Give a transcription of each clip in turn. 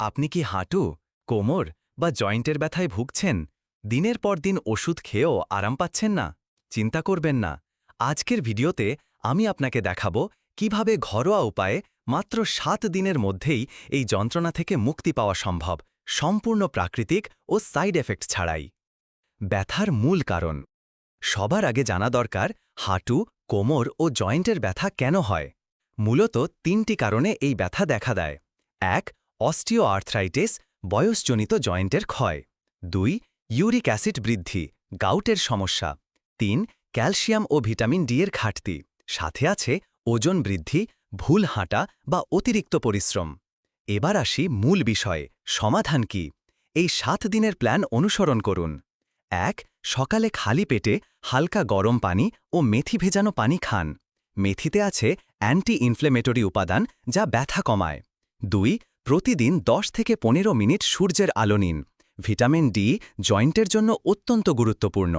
আপনি কি হাঁটু, কোমর বা জয়েন্টের ব্যথায় ভুগছেন? দিনের পর দিন ওষুধ খেয়েও আরাম পাচ্ছেন না? চিন্তা করবেন না। আজকের ভিডিওতে আমি আপনাকে দেখাবো কীভাবে ঘরোয়া উপায়ে মাত্র সাত দিনের মধ্যেই এই যন্ত্রণা থেকে মুক্তি পাওয়া সম্ভব, সম্পূর্ণ প্রাকৃতিক ও সাইড এফেক্ট ছাড়াই। ব্যথার মূল কারণ। সবার আগে জানা দরকার হাঁটু, কোমর ও জয়েন্টের ব্যথা কেন হয়। মূলত তিনটি কারণে এই ব্যথা দেখা দেয়। এক অস্টিও আর্থ্রাইটিস বয়সজনিত জয়েন্টের ক্ষয়। দুই, ইউরিক অ্যাসিড বৃদ্ধি, গাউটের সমস্যা। তিন, ক্যালসিয়াম ও ভিটামিন ডি এর ঘাটতি। সাথে আছে ওজন বৃদ্ধি, ভুল হাঁটা বা অতিরিক্ত পরিশ্রম। এবার আসি মূল বিষয়ে, সমাধান কি? এই সাত দিনের প্ল্যান অনুসরণ করুন। এক, সকালে খালি পেটে হালকা গরম পানি ও মেথি ভেজানো পানি খান। মেথিতে আছে অ্যান্টি ইনফ্লেমেটরি উপাদান যা ব্যথা কমায়। দুই প্রতিদিন 10 থেকে পনেরো মিনিট সূর্যের আলো নিন। ভিটামিন ডি জয়েন্টের জন্য অত্যন্ত গুরুত্বপূর্ণ।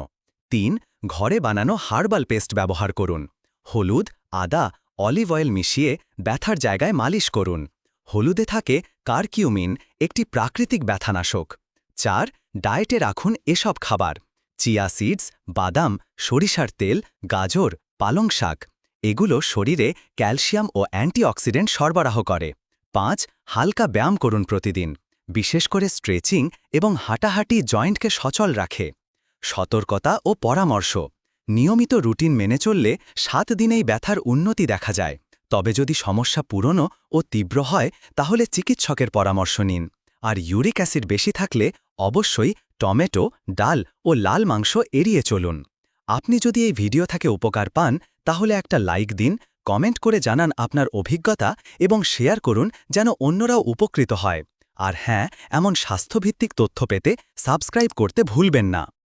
তিন, ঘরে বানানো হার্বাল পেস্ট ব্যবহার করুন। হলুদ, আদা, অলিভ অয়েল মিশিয়ে ব্যথার জায়গায় মালিশ করুন। হলুদে থাকে কারকিউমিন, একটি প্রাকৃতিক ব্যথানাশক। চার, ডায়েটে রাখুন এসব খাবার। চিয়া সিডস, বাদাম, সরিষার তেল, গাজর, পালং শাক। এগুলো শরীরে ক্যালসিয়াম ও অ্যান্টিঅক্সিডেন্ট সরবরাহ করে। পাঁচ হালকা ব্যায়াম করুন প্রতিদিন, বিশেষ করে স্ট্রেচিং এবং হাঁটাহাঁটি জয়েন্টকে সচল রাখে। সতর্কতা ও পরামর্শ, নিয়মিত রুটিন মেনে চললে সাত দিনেই ব্যথার উন্নতি দেখা যায়। তবে যদি সমস্যা পুরনো ও তীব্র হয়, তাহলে চিকিৎসকের পরামর্শ নিন। আর ইউরিক অ্যাসিড বেশি থাকলে অবশ্যই টমেটো, ডাল ও লাল মাংস এড়িয়ে চলুন। আপনি যদি এই ভিডিও থেকে উপকার পান, তাহলে একটা লাইক দিন কমেন্ট করে জানান আপনার অভিজ্ঞতা এবং শেয়ার করুন যেন অন্যরাও উপকৃত হয়। আর হ্যাঁ এমন স্বাস্থ্যভিত্তিক তথ্য পেতে সাবস্ক্রাইব করতে ভুলবেন না।